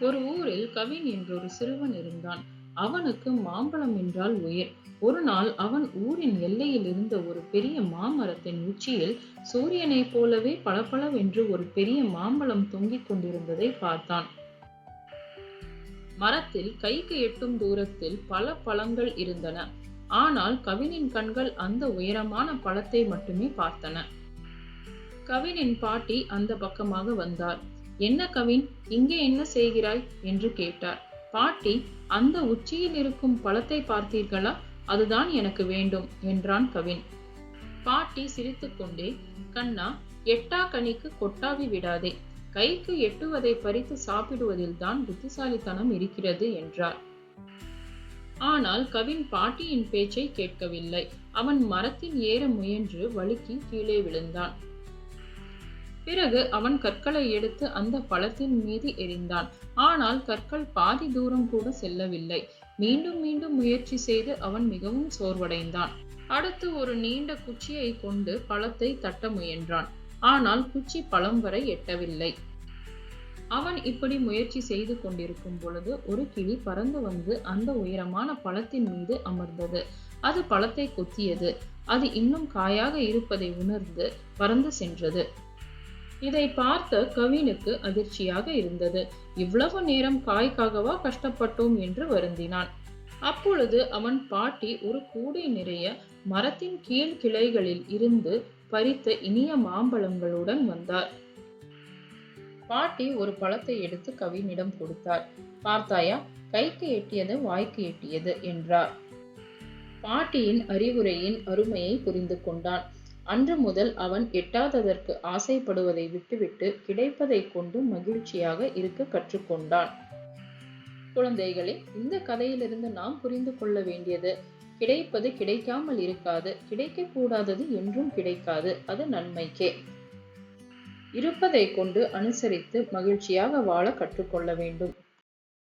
ஒரு ஊரில் கவின் என்றொரு சிறுவன் இருந்தான். அவனுக்கு மாம்பழம் என்றால் உயிர். ஒரு நாள் அவன் ஊரின் எல்லையில் இருந்த ஒரு பெரிய மாமரத்தின் உச்சியில் சூரியனைப் போலவே பளபளவென்று ஒரு பெரிய மாம்பழம் தொங்கிக் கொண்டிருந்ததை பார்த்தான். மரத்தில் கைக்கு எட்டும் தூரத்தில் பல பழங்கள் இருந்தன. ஆனால் கவினின் கண்கள் அந்த உயரமான பழத்தை மட்டுமே பார்த்தன. கவினின் பாட்டி அந்த பக்கமாக வந்தார். என்ன கவின் இங்கே என்ன செய்கிறாய்? என்று கேட்டார். பாட்டி அந்த உச்சியில் இருக்கும் பழத்தை பார்த்தீர்களா? அதுதான் எனக்கு வேண்டும் என்றான் கவின். பாட்டி சிரித்துக்கொண்டே கண்ணா எட்டா கனிக்கு கொட்டாவி விடாதே. கைக்கு எட்டுவதை பறித்து சாப்பிடுவதில் தான் புத்திசாலித்தனம் இருக்கிறது என்றார். ஆனால் கவின் பாட்டியின் பேச்சை கேட்கவில்லை. அவன் மரத்தில் ஏற முயன்று வழுக்கி கீழே விழுந்தான். பிறகு அவன் கற்களை எடுத்து அந்த பழத்தின் மீது எரிந்தான் ஆனால் கற்கள் பாதி தூரம் கூட செல்லவில்லை. மீண்டும் மீண்டும் முயற்சி செய்து அவன் மிகவும் சோர்வடைந்தான். அடுத்து ஒரு நீண்ட குச்சியை கொண்டு பழத்தை தட்ட முயன்றான். ஆனால் குச்சி பழம் வரை எட்டவில்லை. அவன் இப்படி முயற்சி செய்து கொண்டிருக்கும் பொழுது ஒரு கிளி பறந்து வந்து அந்த உயரமான பழத்தின் மீது அமர்ந்தது. அது பழத்தை கொத்தியது. அது இன்னும் காயாக இருப்பதை உணர்ந்து பறந்து சென்றது. இதை பார்த்த கவினுக்கு அதிர்ச்சியாக இருந்தது. இவ்வளவு நேரம் காய்க்காகவா கஷ்டப்பட்டோம் என்று வருந்தினான். அப்பொழுது அவன் பாட்டி ஒரு கூடை நிறைய மரத்தின் கீழ் கிளைகளில் இருந்து பறித்த இனிய மாம்பழங்களுடன் வந்தார். பாட்டி ஒரு பழத்தை எடுத்து கவினிடம் கொடுத்தார். பார்த்தாயா கைக்கு எட்டியது வாய்க்கு எட்டியது என்றார். பாட்டியின் அறிவுரையின் அருமையை புரிந்து கொண்டான். அன்று முதல் அவன் எட்டாததற்கு ஆசைப்படுவதை விட்டுவிட்டு கிடைப்பதை கொண்டு மகிழ்ச்சியாக இருக்க கற்றுக்கொண்டான். குழந்தைகளே இந்த கதையிலிருந்து நாம் புரிந்து கொள்ள வேண்டியது கிடைப்பது கிடைக்காமல் இருக்காது கிடைக்கக்கூடாதது என்றும் கிடைக்காது அது நன்மைக்கே. இருப்பதை கொண்டு அனுசரித்து மகிழ்ச்சியாக வாழ கற்றுக்கொள்ள வேண்டும்.